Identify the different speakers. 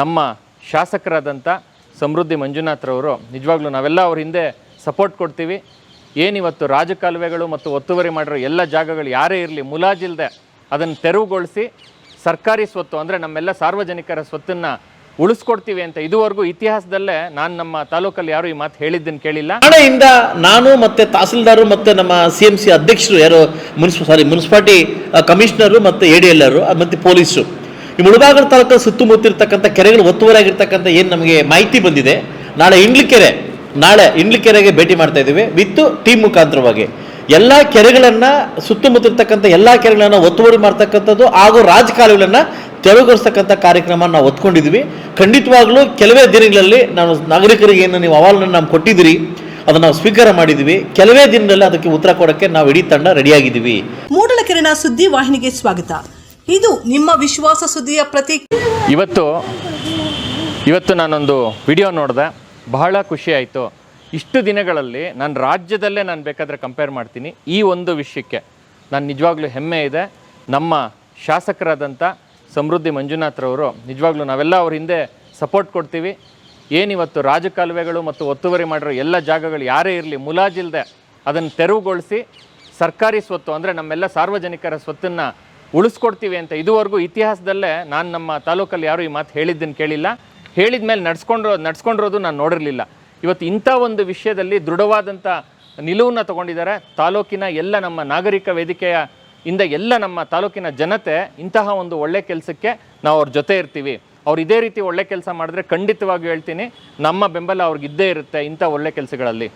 Speaker 1: ನಮ್ಮ ಶಾಸಕರಾದಂಥ ಸಮೃದ್ಧಿ ಮಂಜುನಾಥ್ರವರು ನಿಜವಾಗ್ಲೂ ನಾವೆಲ್ಲ ಅವ್ರ ಹಿಂದೆ ಸಪೋರ್ಟ್ ಕೊಡ್ತೀವಿ. ಏನಿವತ್ತು ರಾಜಕಾಲುವೆಗಳು ಮತ್ತು ಒತ್ತುವರಿ ಮಾಡಿರೋ ಎಲ್ಲ ಜಾಗಗಳು ಯಾರೇ ಇರಲಿ ಮುಲಾಜಿಲ್ಲದೆ ಅದನ್ನು ತೆರವುಗೊಳಿಸಿ ಸರ್ಕಾರಿ ಸ್ವತ್ತು ಅಂದರೆ ನಮ್ಮೆಲ್ಲ ಸಾರ್ವಜನಿಕರ ಸ್ವತ್ತನ್ನು ಉಳಿಸ್ಕೊಡ್ತೀವಿ ಅಂತ ಇದುವರೆಗೂ ಇತಿಹಾಸದಲ್ಲೇ ನಾನು ನಮ್ಮ ತಾಲೂಕಲ್ಲಿ ಯಾರು ಈ ಮಾತು ಹೇಳಿದ್ದನ್ನು ಕೇಳಿಲ್ಲ.
Speaker 2: ನಾಳೆಯಿಂದ ನಾನು ಮತ್ತು ತಹಸೀಲ್ದಾರು ಮತ್ತು ನಮ್ಮ ಸಿ ಎಂ ಸಿ ಅಧ್ಯಕ್ಷರು ಯಾರು, ಮುನ್ಸಿಪ ಸಾರಿ ಮುನ್ಸಿಪಾಲ್ಟಿ ಕಮಿಷನರು ಮತ್ತು ಎ ಡಿ ಎಲ್ ಆರು ಮತ್ತೆ ಪೊಲೀಸರು. ಈ ಮುಳಬಾಗಿಲು ತಾಲೂಕು ಸುತ್ತಮುತ್ತಿರ್ತಕ್ಕಂಥ ಕೆರೆಗಳು ಒತ್ತುವರಿ ಆಗಿರ್ತಕ್ಕಂಥ ಏನು ನಮಗೆ ಮಾಹಿತಿ ಬಂದಿದೆ, ನಾಳೆ ಇಂಡ್ಲಿಕೆರೆ, ನಾಳೆ ಇಂಡ್ಲಿಕೆರೆಗೆ ಭೇಟಿ ಮಾಡ್ತಾ ಇದ್ದೀವಿ ವಿತ್ತು ಟೀಮ್ ಮುಖಾಂತರವಾಗಿ. ಎಲ್ಲ ಕೆರೆಗಳನ್ನು ಸುತ್ತಮುತ್ತಿರ್ತಕ್ಕಂಥ ಎಲ್ಲ ಕೆರೆಗಳನ್ನು ಒತ್ತುವರಿ ಮಾಡ್ತಕ್ಕಂಥದ್ದು ಹಾಗೂ ರಾಜಕಾಲುವೆಗಳನ್ನು ತೆರವುಗೊಳಿಸ್ತಕ್ಕಂಥ ಕಾರ್ಯಕ್ರಮ ನಾವು ಒತ್ಕೊಂಡಿದ್ವಿ ಖಂಡಿತವಾಗ್ಲೂ ಕೆಲವೇ ದಿನಗಳಲ್ಲಿ ನಾವು ನಾಗರಿಕರಿಗೆ ಏನು ನೀವು ಅಹವಾಲನ್ನು ನಾವು ಕೊಟ್ಟಿದ್ದೀರಿ, ಅದನ್ನು ನಾವು ಸ್ವೀಕಾರ ಮಾಡಿದ್ವಿ ಕೆಲವೇ ದಿನದಲ್ಲಿ ಅದಕ್ಕೆ ಉತ್ತರ ಕೊಡೋಕ್ಕೆ ನಾವು ಇಡೀ ತಂಡ ರೆಡಿಯಾಗಿದ್ದೀವಿ
Speaker 3: ಮೂಡಲಕೆರೆನ ಸುದ್ದಿ ವಾಹಿನಿಗೆ ಸ್ವಾಗತ. ಇದು ನಿಮ್ಮ ವಿಶ್ವಾಸ ಸುದ್ದಿಯ ಪ್ರತಿ
Speaker 1: ಇವತ್ತು ಇವತ್ತು ನಾನೊಂದು ವಿಡಿಯೋ ನೋಡಿದೆ. ಬಹಳ ಖುಷಿ ಆಯಿತು. ಇಷ್ಟು ದಿನಗಳಲ್ಲಿ ನಾನು ರಾಜ್ಯದಲ್ಲೇ ನಾನು ಬೇಕಾದರೆ ಕಂಪೇರ್ ಮಾಡ್ತೀನಿ ಈ ಒಂದು ವಿಷಯಕ್ಕೆ. ನಾನು ನಿಜವಾಗ್ಲೂ ಹೆಮ್ಮೆ ಇದೆ. ನಮ್ಮ ಶಾಸಕರಾದಂಥ ಸಮೃದ್ಧಿ ಮಂಜುನಾಥ್ರವರು ನಿಜವಾಗ್ಲೂ ನಾವೆಲ್ಲ ಅವ್ರ ಹಿಂದೆ ಸಪೋರ್ಟ್ ಕೊಡ್ತೀವಿ. ಏನಿವತ್ತು ರಾಜಕಾಲುವೆಗಳು ಮತ್ತು ಒತ್ತುವರಿ ಮಾಡಿರೋ ಎಲ್ಲ ಜಾಗಗಳು ಯಾರೇ ಇರಲಿ ಮುಲಾಜಿಲ್ಲದೆ ಅದನ್ನು ತೆರವುಗೊಳಿಸಿ ಸರ್ಕಾರಿ ಸ್ವತ್ತು ಅಂದರೆ ನಮ್ಮೆಲ್ಲ ಸಾರ್ವಜನಿಕರ ಸ್ವತ್ತನ್ನು ಉಳಿಸ್ಕೊಡ್ತೀವಿ ಅಂತ ಇದುವರೆಗೂ ಇತಿಹಾಸದಲ್ಲೇ ನಾನು ನಮ್ಮ ತಾಲೂಕಲ್ಲಿ ಯಾರು ಈ ಮಾತು ಹೇಳಿದ್ದನ್ನು ಕೇಳಿಲ್ಲ. ಹೇಳಿದ ಮೇಲೆ ನಡ್ಸ್ಕೊಂಡ್ರೋ, ನಡ್ಸ್ಕೊಂಡಿರೋದು ನಾನು ನೋಡಿರಲಿಲ್ಲ. ಇವತ್ತು ಇಂಥ ಒಂದು ವಿಷಯದಲ್ಲಿ ದೃಢವಾದಂಥ ನಿಲುವನ್ನು ತಗೊಂಡಿದ್ದಾರೆ ತಾಲೂಕಿನ ಎಲ್ಲ ನಮ್ಮ ನಾಗರಿಕ ವೇದಿಕೆಯ ಇಂದ ಎಲ್ಲ ನಮ್ಮ ತಾಲೂಕಿನ ಜನತೆ ಇಂತಹ ಒಂದು ಒಳ್ಳೆ ಕೆಲಸಕ್ಕೆ ನಾವು ಅವ್ರ ಜೊತೆ ಇರ್ತೀವಿ. ಅವ್ರು ಇದೇ ರೀತಿ ಒಳ್ಳೆ ಕೆಲಸ ಮಾಡಿದ್ರೆ ಖಂಡಿತವಾಗಿ ಹೇಳ್ತೀನಿ, ನಮ್ಮ ಬೆಂಬಲ ಅವ್ರಿಗಿದ್ದೇ ಇರುತ್ತೆ ಇಂಥ ಒಳ್ಳೆ ಕೆಲಸಗಳಲ್ಲಿ.